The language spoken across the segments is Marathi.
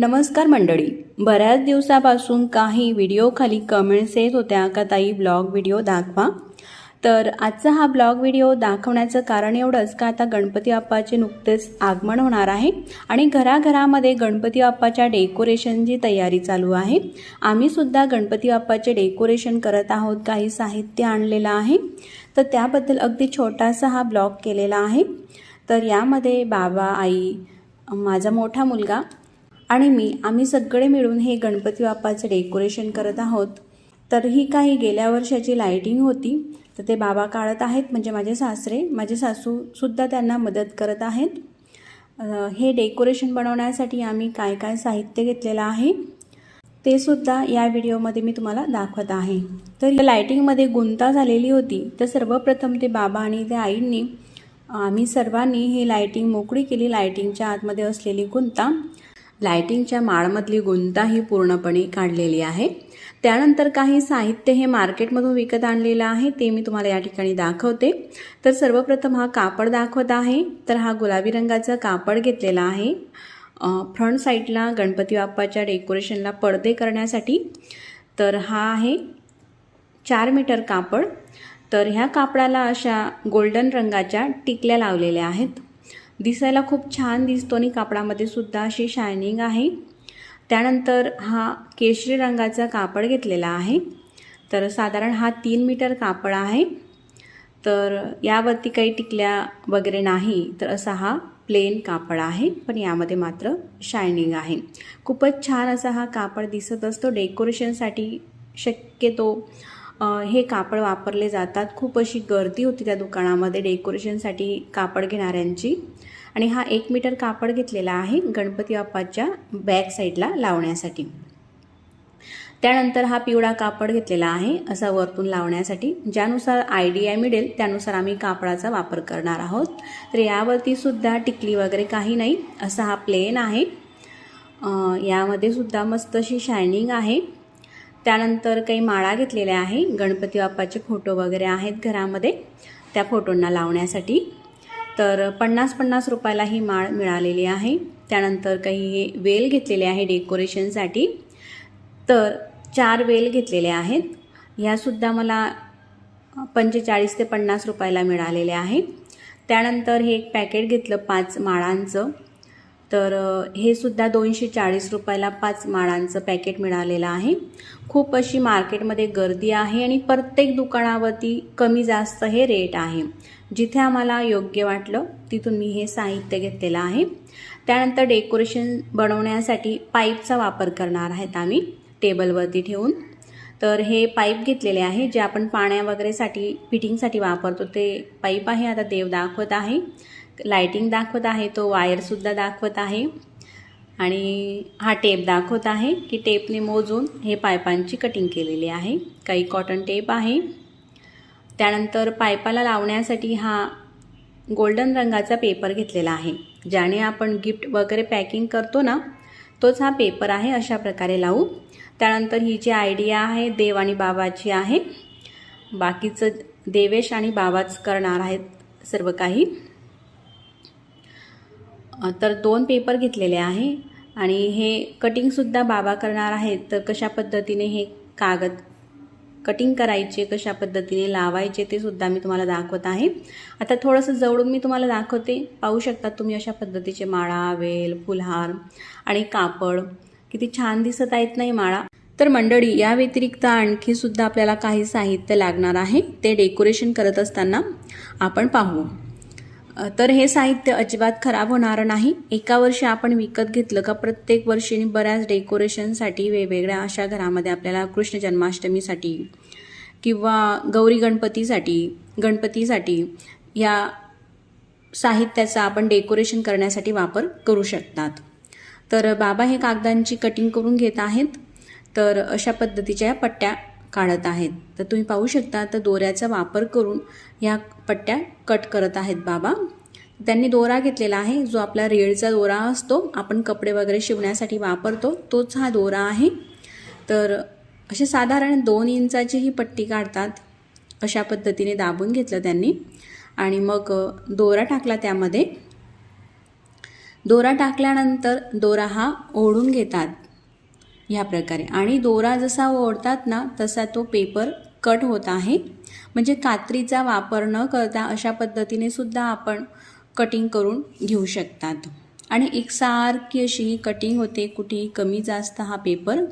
नमस्कार मंडळी. बऱ्याच दिवसापासून काही व्हिडिओ खाली कमेंट्स येत होत्या का ताई? ब्लॉग व्हिडिओ दाखवा. तर आजचा हा ब्लॉग व्हिडिओ दाखवण्याचं कारण एवढंच का आता गणपती बाप्पाचे नुकतेच आगमन होणार आहे आणि घराघरामध्ये गणपती बाप्पाच्या डेकोरेशनची तयारी चालू आहे. आम्ही सुद्धा गणपती बाप्पाचे डेकोरेशन करत आहोत काही साहित्य आणलेलं आहे. तर त्याबद्दल अगदी छोटासा हा ब्लॉग केलेला आहे. तर यामध्ये बाबा आई माझा मोठा मुलगा आणि मी आम्ही सगळे मिळून हे गणपती बाप्पाचं डेकोरेशन करत आहोत. तर ही काही गेल्या वर्षाची लाईटिंग होती तर ते बाबा काढत आहेत म्हणजे माझे सासरे. माझे सासूसुद्धा त्यांना मदत करत आहेत. हे डेकोरेशन बनवण्यासाठी आम्ही काय काय साहित्य घेतलेलं आहे ते सुद्धा या व्हिडिओमध्ये मी तुम्हाला दाखवत आहे. तर या लायटिंगमध्ये गुंता झालेली होती तर सर्वप्रथम ते बाबा आणि त्या आईंनी आम्ही सर्वांनी ही लायटिंग मोकळी केली. लायटिंगच्या आतमध्ये असलेली गुंता लायटिंगच्या माळमधली गुंता ही पूर्णपणे काढलेली आहे. त्यानंतर काही साहित्य हे मार्केटमधून विकत आणलेलं आहे ते मी तुम्हाला या ठिकाणी दाखवते. तर सर्वप्रथम हा कापड दाखवत आहे तर हा गुलाबी रंगाचा कापड घेतलेला आहे. फ्रंट साईडला गणपती बाप्पाच्या डेकोरेशनला पडदे करण्यासाठी तर हा आहे चार मीटर कापड. तर ह्या कापडाला अशा गोल्डन रंगाच्या टिकल्या लावलेल्या आहेत. दिसायला खूप छान दिसतो आणि कापडामध्ये सुद्धा अशी शायनिंग आहे. त्यानंतर हा केशरी रंगाचा कापड घेतलेला आहे. तर साधारण हा तीन मीटर कापड आहे. तर यावरती काही टिकल्या वगैरे नाही तर असा हा प्लेन कापड आहे. पण यामध्ये मात्र शायनिंग आहे. खूपच छान असा हा कापड दिसत असतो. डेकोरेशनसाठी शक्यतो हे कापड वापरले जातात. खूप अशी गर्दी होती त्या दुकानामध्ये डेकोरेशनसाठी कापड घेणाऱ्यांची. आणि हा एक मीटर कापड घेतलेला आहे गणपती बाप्पाच्या बॅक साईडला लावण्यासाठी. त्यानंतर हा पिवळा कापड घेतलेला आहे असा वरतून लावण्यासाठी. ज्यानुसार आयडिया मिळेल त्यानुसार आम्ही कापडाचा वापर करणार आहोत. तर यावरती सुद्धा टिकली वगैरे काही नाही असा हा प्लेन आहे. यामध्ये सुद्धा मस्त अशी शायनिंग आहे. त्यानंतर काही माळा घेतलेल्या आहे. गणपती बाप्पाचे फोटो वगैरे आहेत घरामध्ये त्या फोटोंना लावण्यासाठी. तर पन्नास पन्नास रुपयाला ही माळ मिळालेली आहे. त्यानंतर काही हे वेल घेतलेले आहे डेकोरेशनसाठी तर चार वेल घेतलेले आहेत. ह्यासुद्धा मला पंचेचाळीस ते पन्नास रुपयाला मिळालेले आहे. त्यानंतर हे एक पॅकेट घेतलं पाच माळांचं. तर हे सुद्धा दोनशे चाळीस रुपयाला पाच माळांचं पॅकेट मिळालेलं आहे. खूप अशी मार्केटमध्ये गर्दी आहे आणि प्रत्येक दुकानावरती कमी जास्त हे रेट आहे. जिथे आम्हाला योग्य वाटलं तिथून मी हे साहित्य घेतलेलं आहे. त्यानंतर डेकोरेशन बनवण्यासाठी पाईपचा वापर करणार आहेत आम्ही टेबलवरती ठेवून. तर हे पाईप घेतलेले आहे जे आपण पाण्या वगैरेसाठी फिटिंगसाठी वापरतो ते पाईप आहे. आता देव दाखवत आहे. लायटिंग दाखवत आहे तो वायरसुद्धा दाखवत आहे. आणि हा टेप दाखवत आहे की टेपने मोजून हे पायपांची कटिंग केलेली आहे. काही कॉटन टेप आहे. त्यानंतर पायपाला लावण्यासाठी हा गोल्डन रंगाचा पेपर घेतलेला आहे. ज्याने आपण गिफ्ट वगैरे पॅकिंग करतो ना तोच हा पेपर आहे अशा प्रकारे लावू. त्यानंतर ही जी आयडिया आहे देव आणि बाबाची आहे. बाकीचं देवेश आणि बाबाच करणार आहेत सर्व काही. तर दोन पेपर घेतलेले आहे आणि हे कटिंगसुद्धा बाबा करणार आहेत. तर कशा पद्धतीने हे कागद कटिंग करायचे कशा पद्धतीने लावायचे ते सुद्धा मी तुम्हाला दाखवत आहे. आता थोडंसं जवळून मी तुम्हाला दाखवते. पाहू शकता तुम्ही अशा पद्धतीचे माळा वेल फुलहार आणि कापड. किती छान दिसत आहेत नाही माळा. तर मंडळी या व्यतिरिक्त आणखी सुद्धा आपल्याला काही साहित्य लागणार आहे. ते डेकोरेशन करत असताना आपण पाहू. तर हे साहित्य अजिबात खराब होणार नाही. एका वर्षी आपण विकत घेतलं का प्रत्येक वर्षी बऱ्याच डेकोरेशनसाठी वेगवेगळ्या अशा घरामध्ये आपल्याला कृष्ण जन्माष्टमीसाठी किंवा गौरी गणपतीसाठी गणपतीसाठी या साहित्याचा आपण डेकोरेशन करण्यासाठी वापर करू शकतात. तर बाबा हे कागदांची कटिंग करून घेत आहेत. तर अशा पद्धतीच्या या पट्ट्या काढत आहेत. तर तुम्ही पाहू शकता तर दोऱ्याचा वापर करून ह्या पट्ट्या कट करत आहेत बाबा. त्यांनी दोरा घेतलेला आहे. जो आपला रेडचा दोरा असतो आपण कपडे वगैरे शिवण्यासाठी वापरतो तोच हा दोरा आहे. तर असे साधारण दोन इंचाची ही पट्टी काढतात. अशा पद्धतीने दाबून घेतलं त्यांनी. आणि मग दोरा टाकला त्यामध्ये. दोरा टाकल्यानंतर दोरा हा ओढून घेतात. ह्या प्रकारे. आणि दोरा जसा ओढतात ना तसा तो पेपर कट होत आहे. म्हणजे कात्रीचा वापर न करता अशा पद्धतीने सुद्धा आपण कटिंग करून घेऊ शकतात. आणि एकसारखी अशी ही कटिंग होते कुठेही कमी जास्त हा पेपर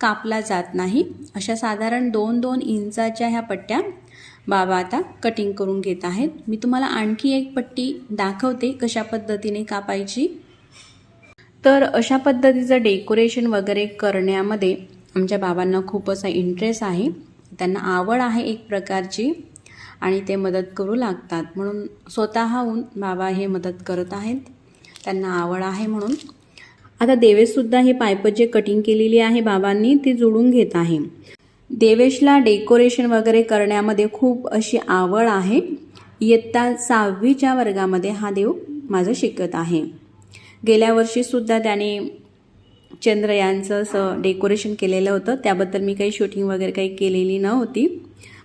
कापला जात नाही. अशा साधारण दोन दोन इंचाच्या ह्या पट्ट्या बाबा आता कटिंग करून घेत आहेत. मी तुम्हाला आणखी एक पट्टी दाखवते कशा पद्धतीने कापायची. तर अशा पद्धतीचं डेकोरेशन वगैरे करण्यामध्ये आमच्या बाबांना खूप असा इंटरेस्ट आहे. त्यांना आवड आहे एक प्रकारची आणि ते मदत करू लागतात. म्हणून स्वतःहून बाबा हे मदत करत आहेत. त्यांना आवड आहे म्हणून. आता देवेशसुद्धा हे पायपं जे कटिंग केलेली आहे बाबांनी. ती जुळून घेत आहे. देवेशला डेकोरेशन वगैरे करण्यामध्ये खूप अशी आवड आहे. इयत्ता सहावीच्या वर्गामध्ये हा देव माझं शिकत आहे. गेल्या वर्षीसुद्धा त्याने चंद्रयानचं असं डेकोरेशन केलेलं होतं. त्याबद्दल मी काही शूटिंग वगैरे काही केलेली नव्हती.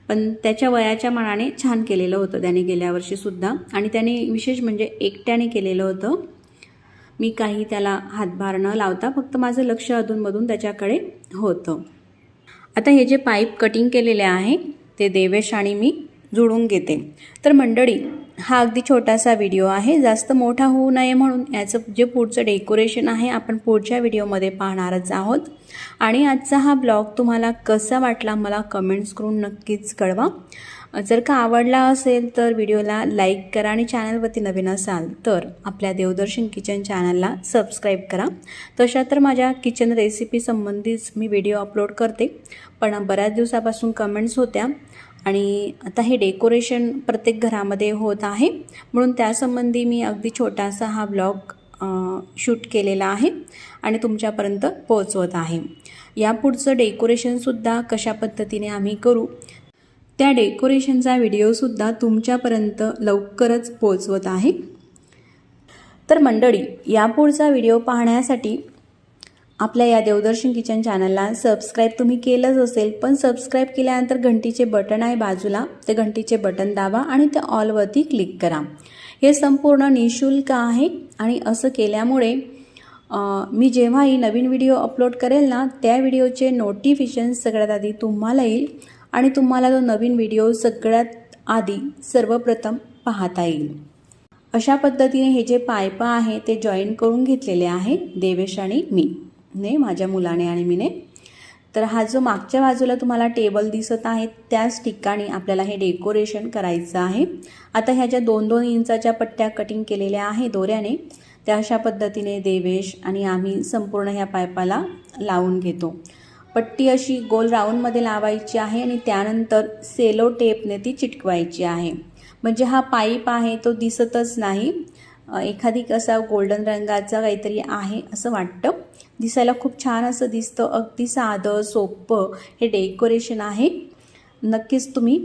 पण त्याच्या वयाच्या मनाने छान केलेलं होतं त्याने गेल्या वर्षीसुद्धा आणि त्याने विशेष म्हणजे एकट्याने केलेलं होतं. मी काही त्याला हातभार न लावता फक्त माझं लक्ष अधूनमधून त्याच्याकडे होतं. आता हे जे पाईप कटिंग केलेले आहे ते देवेश आणि मी जुळून घेते. तर मंडळी हा अगदी छोटासा व्हिडिओ आहे. जास्त मोठा होऊ नये म्हणून याचं जे पुढचं डेकोरेशन आहे आपण पुढच्या व्हिडिओमध्ये पाहणारच आहोत. आणि आजचा हा ब्लॉग तुम्हाला कसा वाटला मला कमेंट्स करून नक्कीच कळवा. जर का आवडला असेल तर व्हिडिओला लाईक करा आणि चॅनलवरती नवीन असाल तर आपल्या देवदर्शन किचन चॅनलला सबस्क्राईब करा. तशा तर माझ्या किचन रेसिपी संबंधीच मी व्हिडिओ अपलोड करते. पण बऱ्याच दिवसापासून कमेंट्स होत्या. आणि आता हे डेकोरेशन प्रत्येक घरामध्ये होत आहे. म्हणून त्यासंबंधी मी अगदी छोटासा हा ब्लॉग शूट केलेला आहे आणि तुमच्यापर्यंत पोहोचवत आहे. यापुढचं डेकोरेशनसुद्धा कशा पद्धतीने आम्ही करू त्या डेकोरेशनचा व्हिडिओसुद्धा तुमच्यापर्यंत लवकरच पोचवत आहे. तर मंडळी यापुढचा व्हिडिओ पाहण्यासाठी आपल्या या देवदर्शन किचन चॅनलला सबस्क्राईब तुम्ही केलंच असेल पण सबस्क्राईब केल्यानंतर घंटीचे बटन आहे बाजूला. ते घंटीचे बटन दाबा आणि ते ऑलवरती क्लिक करा. हे संपूर्ण निशुल्क आहे आणि असं केल्यामुळे मी जेव्हाही नवीन व्हिडिओ अपलोड करेल ना त्या व्हिडिओचे नोटिफिकेशन सगळ्यात आधी तुम्हाला येईल आणि तुम्हाला तो नवीन व्हिडिओ सगळ्यात आधी सर्वप्रथम पाहता येईल. अशा पद्धतीने हे जे पायपा आहे ते जॉईन करून घेतलेले आहे देवेश आणि मी. ने माझ्या मुलाने आणि मीने. तर हा जो मागच्या बाजूला तुम्हाला टेबल दिसत आहे त्याच ठिकाणी आपल्याला हे डेकोरेशन करायचं आहे. आता ह्या ज्या दोन दोन इंचाच्या पट्ट्या कटिंग केलेल्या आहे दोऱ्याने त्या अशा पद्धतीने देवेश आणि आम्ही संपूर्ण ह्या पायपाला लावून घेतो. पट्टी अशी गोल राऊंडमध्ये लावायची आहे आणि त्यानंतर सेलो टेपने ती चिटकवायची आहे. म्हणजे हा पाईप आहे तो दिसतच नाही. एखादी कसा गोल्डन रंगाचा काहीतरी आहे असं वाटतं. दिसायला खूप छान असं दिसतं. अगदी साधं सोपं हे डेकोरेशन आहे. नक्कीच तुम्ही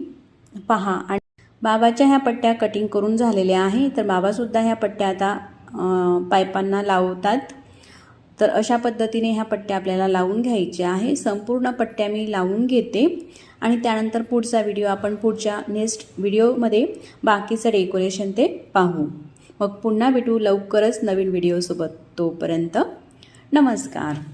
पहा. आणि बाबाच्या ह्या पट्ट्या कटिंग करून झालेल्या आहे तर बाबासुद्धा ह्या पट्ट्या आता पायपांना लावतात. तर अशा पद्धतीने ह्या पट्ट्या आपल्याला लावून घ्यायच्या आहे संपूर्ण पट्ट्या मी लावून घेते. आणि त्यानंतर पुढचा व्हिडिओ आपण पुढच्या नेक्स्ट व्हिडिओमध्ये बाकीचं डेकोरेशन ते पाहू. मग पुन्हा भेटू लवकरच नवीन व्हिडिओसोबत तोपर्यंत. नमस्कार.